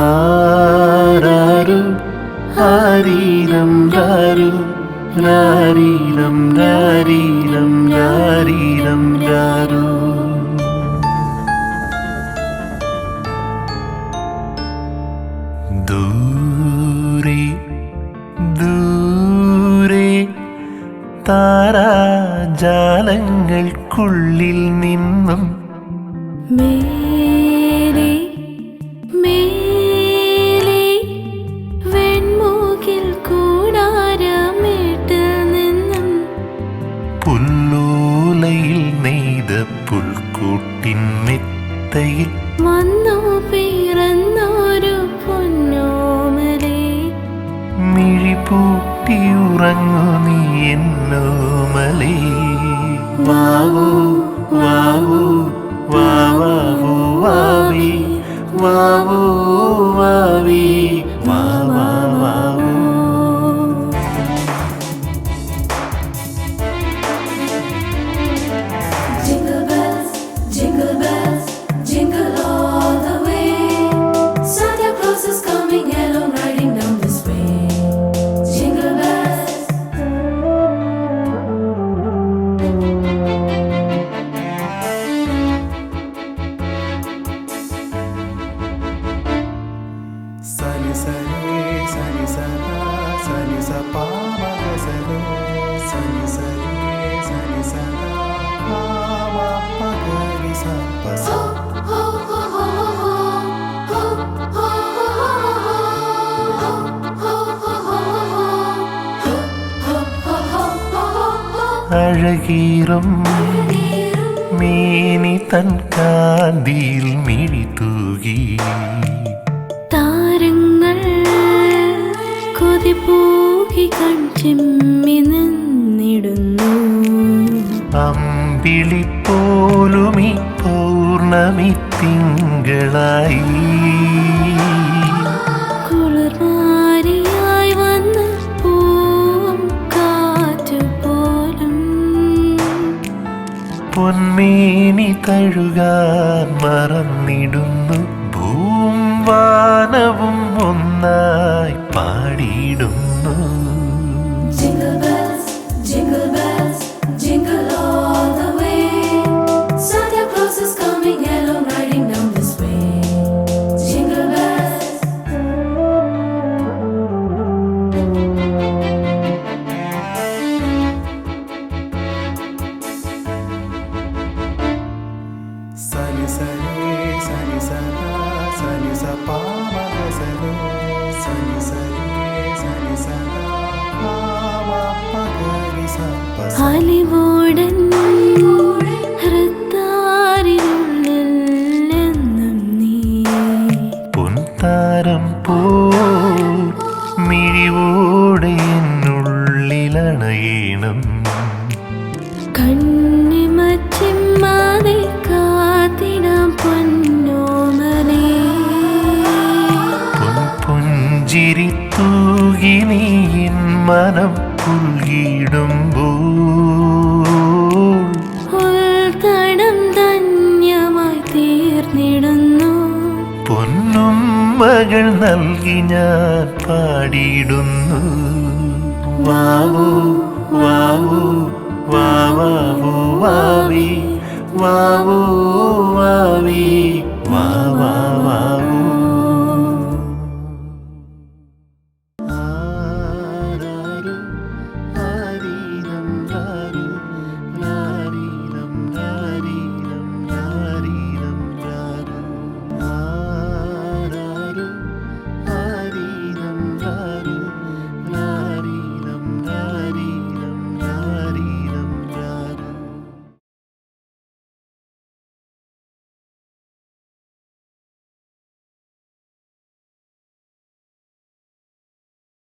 ആരാരു ആരീരം രാരു രാരീരം രാരീരം രാരീരം രാരു. താരാജാലങ്ങൾക്കുള്ളിൽ നിന്നും. മേലെ മേലെ വെൺമൂകിൽ കൂടാരമേട്ടിൽ നിന്നും. പുല്ലൂലയിൽ നെയ്ത പുൽക്കൂട്ടിൻ മെത്തയിൽ. വന്നു പിറന്നൊരു പൊന്നോമലേ മിഴിപൂട്ടി ഉറങ്ങു നീ എന്നോമലേ വാവൂ വാവോ വാവാവൂ വാവി വാവോ. വാവി അഴകീറും മേനി തൻ കാന്തിയിൽ മിഴി തൂകി താരങ്ങൾ കൊതിപ്പൂകി കൺചെമ്മി നിന്നിടുന്നു. അമ്പിളി പോലുമി പൗർണമി തിങ്കളായി. പൊന്മേനി തഴുകാൻ മറന്നിടുന്നു. ഭൂം വാനവും ഒന്നായി പാടിയിടുന്നു. അലിവോടൻ പോ മിഴിവോടെ എന്നുള്ളിലണയണം. കണ്ണിമച്ചിമ്മാതെ കാത്തിടാം പൊന്നോമലേ പൊൻ പുഞ്ചിരി തൂകി നീ മനം പുൽകിടുമ്പോൾ കഥകൾ നൽകി ഞാൻ പാടിയിടുന്നു. വാവു വാവു വാവാവു വാവി വാവൂ.